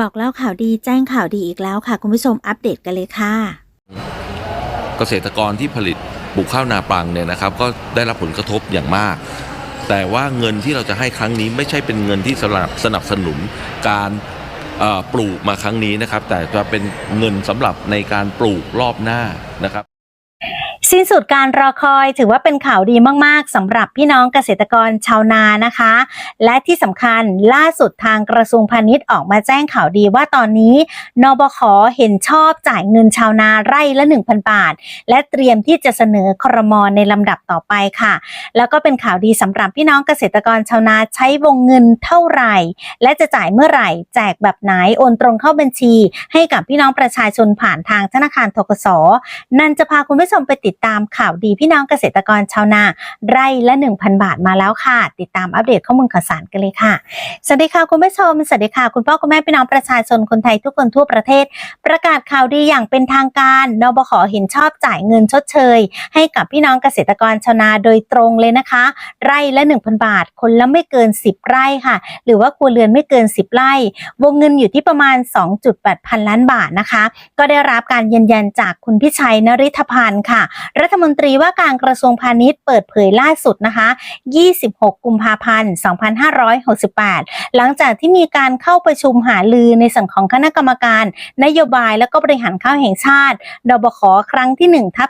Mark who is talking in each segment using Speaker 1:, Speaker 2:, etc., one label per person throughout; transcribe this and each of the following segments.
Speaker 1: บอกเล่าข่าวดีแจ้งข่าวดีอีกแล้วค่ะ คุณผู้ชมอัปเดตกันเลยค่ะ
Speaker 2: เกษตรกรที่ผลิตปลูกข้าวนาปังเนี่ยนะครับ ก็ได้รับผลกระทบอย่างมาก แต่ว่าเงินที่เราจะให้ครั้งนี้ไม่ใช่เป็นเงินที่สนับสนับสนุนการปลูกมาครั้งนี้นะครับ แต่จะเป็นเงินสำหรับในการปลูกรอบหน้านะครับ
Speaker 1: สิ้นสุดการรอคอยถือว่าเป็นข่าวดีมาก ๆสำหรับพี่น้องเกษตรกรชาวนานะคะ และที่สำคัญล่าสุดทางกระทรวงพาณิชย์ออกมาแจ้งข่าวดีว่าตอนนี้นบขเห็นชอบจ่ายเงินชาวนาไร่ละ 1,000 บาท และเตรียมที่จะเสนอครมในลำดับต่อไปค่ะ แล้วก็เป็นข่าวดีสำหรับพี่น้องเกษตรกรชาวนาใช้วงเงินเท่าไหร่ และจะจ่ายเมื่อไหร่ แจกแบบไหนโอนตรงเข้าบัญชี ให้กับพี่น้องประชาชนผ่านทางธนาคารทกสนั่นจะพาคุณผู้ชมไปติดตามข่าวดีพี่น้องเกษตรกรชาวนา ไร่ละ 1,000 บาทมาแล้วค่ะ ติดตามอัปเดตข้อมูลข่าวสารกันเลยค่ะ สวัสดีค่ะคุณผู้ชม สวัสดีค่ะ คุณพ่อคุณแม่พี่น้องประชาชนคนไทยทุกคนทั่วประเทศ ประกาศข่าวดีอย่างเป็นทางการนบขเห็นชอบจ่ายเงินชดเชย ให้กับพี่น้องเกษตรกรชาวนาโดยตรงเลยนะคะ ไร่ละ 1,000 บาท คนละไม่เกิน 10 ไร่ค่ะ หรือว่าครัวเรือนไม่เกิน 10 ไร่ วงเงินอยู่ที่ประมาณ 2.8 พันล้านบาทนะคะ ก็ได้รับการยืนยันจากคุณพิชัยนริธพันธ์ค่ะรัฐมนตรีว่าการกระทรวงพาณิชย์เปิดเผยล่าสุดนะคะ 26 กุมภาพันธ์ 2568 หลังจากที่มีการเข้าประชุมหาลือในส่วนของคณะกรรมการ นโยบายและก็บริหารข้าวแห่งชาติดบขครั้งที่1ทับ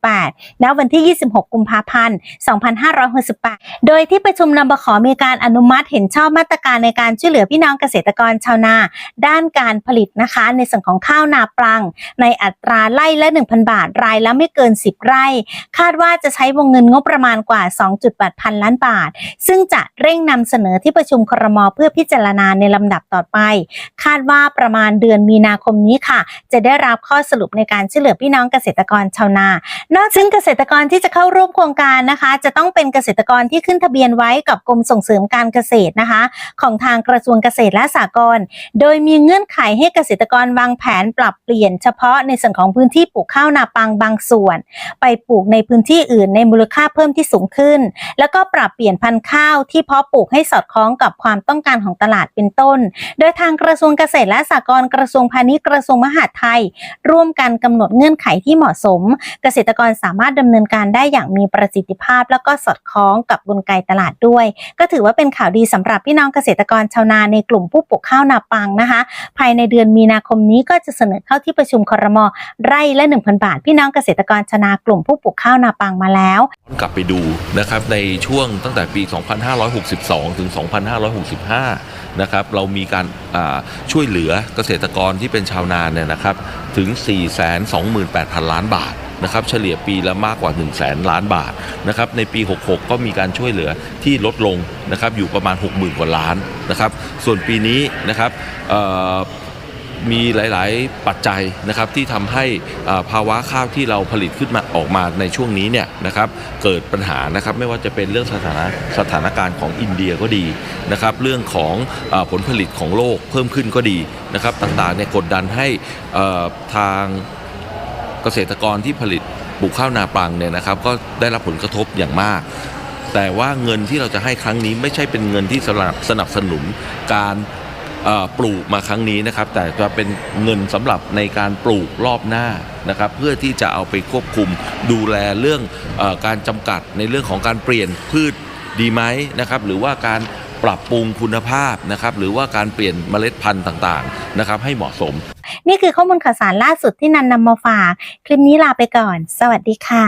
Speaker 1: 2568 ณ วันที่ 26 กุมภาพันธ์ 2568 โดยที่ประชุมนบขมีการอนุมัติเห็นชอบมาตรการในการช่วยเหลือพี่น้องเกษตรกรชาวนา ด้านการผลิตนะคะ ในส่วนของข้าวนาปลัง ในอัตราไร่ละ 1,000 บาท รายละไมไม่เกิน 10 ไร่ คาดว่าจะใช้วงเงินงบประมาณกว่า 2.8 พันล้านบาท ซึ่งจะเร่งนำเสนอที่ประชุมครมเพื่อพิจารณาในลำดับต่อไป คาดว่าประมาณเดือนมีนาคมนี้ค่ะ จะได้รับข้อสรุปในการช่วยเหลือพี่น้องเกษตรกรชาวนานอกซึ่งเกษตรกรที่จะเข้าร่วมโครงการนะคะ จะต้องเป็นเกษตรกรที่ขึ้นทะเบียนไว้กับกรมส่งเสริมการเกษตรนะคะ ของทางกระทรวงเกษตรและสหกรณ์โดยมีเงื่อนไขให้เกษตรกรวางแผนปรับเปลี่ยนเฉพาะในส่วนของพื้นที่ปลูกข้าวนาปังบางส่วนไปปลูกในพื้นที่อื่นในมูลค่าเพิ่มที่สูงขึ้น แล้วก็ปรับเปลี่ยนพันธุ์ข้าวที่เพาะปลูกให้สอดคล้องกับความต้องการของตลาดเป็นต้น โดยทางกระทรวงเกษตรและสหกรณ์กระทรวงพาณิชย์กระทรวงมหาดไทย ร่วมกันกำหนดเงื่อนไขที่เหมาะสม เกษตรกรสามารถดำเนินการได้อย่างมีประสิทธิภาพ แล้วก็สอดคล้องกับกลไกตลาดด้วย ก็ถือว่าเป็นข่าวดีสำหรับพี่น้องเกษตรกรชาวนาในกลุ่มผู้ปลูกข้าวนาปังนะคะ ภายในเดือนมีนาคมนี้ก็จะเสนอเข้าที่ประชุมครมไร่ละ 1,000 บาท พี่น้องเกษตรกรชาวนากลุ่มผู้ปลูกข้าวนาปังมาแล้ว
Speaker 2: กลับไปดูนะครับในช่วงตั้งแต่ปี 2562 ถึง 2565 นะครับเรามีการช่วยเหลือเกษตรกรที่เป็นชาวนาเนี่ยนะครับถึง 428,000 ล้านบาทนะครับเฉลี่ยปีละมากกว่า 1 0 0 0 0แสนล้านบาทนะครับในปี 66 ก็มีการช่วยเหลือที่ลดลงนะครับอยู่ประมาณ 60,000 กว่าล้านนะครับส่วนปีนี้นะครับ มีหลาย ๆ ปัจจัยนะครับที่ทำให้ภาวะข้าวที่เราผลิตขึ้นมาออกมาในช่วงนี้เนี่ยนะครับเกิดปัญหานะครับไม่ว่าจะเป็นเรื่องสถานะสถานการณ์ของอินเดียก็ดีนะครับเรื่องของอผลผลิตของโลกเพิ่มขึ้นก็ดีนะครับต่างๆเนี่ยกดดันให้ทางเกษตรกรที่ผลิตปลูกข้าวนาปังเนี่ยนะครับก็ได้รับผลกระทบอย่างมากแต่ว่าเงินที่เราจะให้ครั้งนี้ไม่ใช่เป็นเงินที่สนับสนับสนุนการ ปลูกมาครั้งนี้นะครับ แต่จะเป็นเงินสำหรับในการปลูกรอบหน้านะครับ เพื่อที่จะเอาไปควบคุมดูแลเรื่องออการจำกัดในเรื่องของการเปลี่ยนพืชดีไหมนะครับ หรือว่าการปรับปรุงคุณภาพนะครับ หรือว่าการเปลี่ยนเมล็ดพันธุ์ต่างๆนะครับ ให้เหมาะสม
Speaker 1: นี่คือข้อมูลข่าวสารล่าสุดที่นันนำมาฝาก คลิปนี้ลาไปก่อน สวัสดีค่ะ